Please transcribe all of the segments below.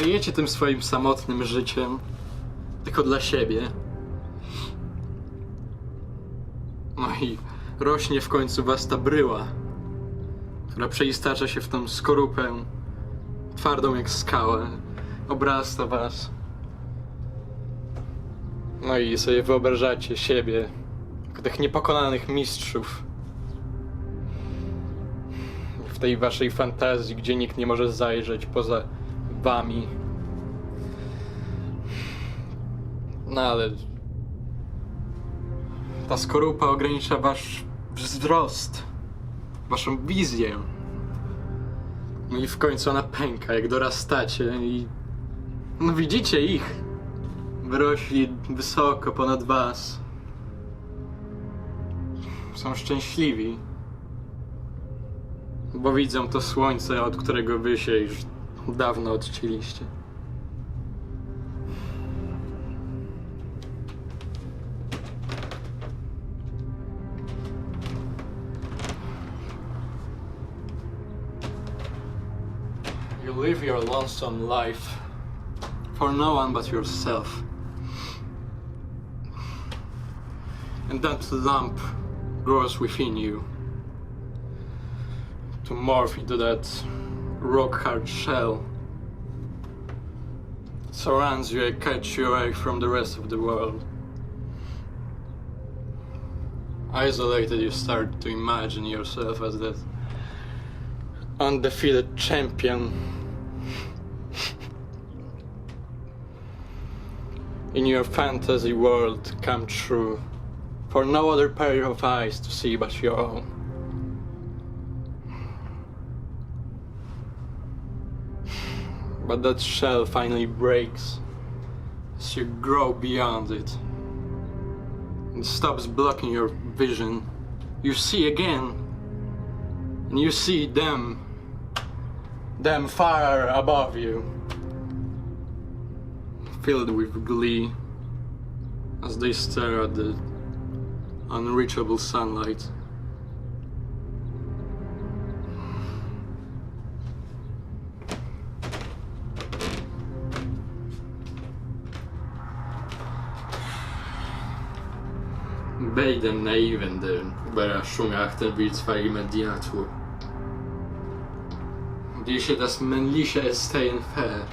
Żyjecie tym swoim samotnym życiem tylko dla siebie. No i rośnie w końcu was ta bryła, która przeistacza się w tą skorupę, twardą jak skałę, obrasta was. No i sobie wyobrażacie siebie jako tych niepokonanych mistrzów. W tej waszej fantazji, gdzie nikt nie może zajrzeć poza wami. No ale ta skorupa ogranicza wasz wzrost, waszą wizję. No i w końcu ona pęka, jak dorastacie i... No widzicie ich. Wyrośli wysoko ponad was. Są szczęśliwi. Bo widzą to słońce, od którego wy się już dawno odcięliście. You live your lonesome life for no one but yourself. And that lump grows within you to morph into that rock hard shell. Surrounds you and cuts you away from the rest of the world. Isolated, you start to imagine yourself as that undefeated champion. In your fantasy world come true, for no other pair of eyes to see but your own. But that shell finally breaks as you grow beyond it. It stops blocking your vision. You see again, and you see them, them far above you, filled with glee as they stare at the unreachable sunlight. Bej den naivänder och börja sjunga akten Bildsberg med dina tår. Det kändes människa är ungefär.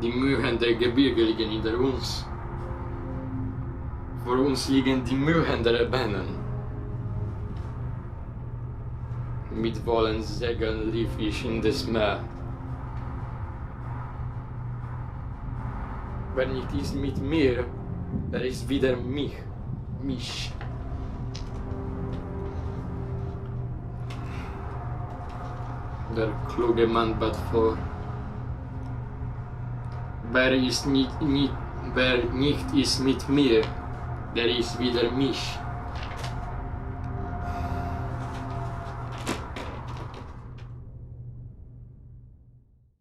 Die Gebirge liegen hinter uns. Vor uns liegen die Mühänder Ebenen. Mit valens segeln lief ich in das Meer. wenn ich dies mit mir der ist wieder mich. Mich. Der kluge Mann bat vor. Wer ist nicht, nicht, wer nicht ist mit mir, der ist wieder mich.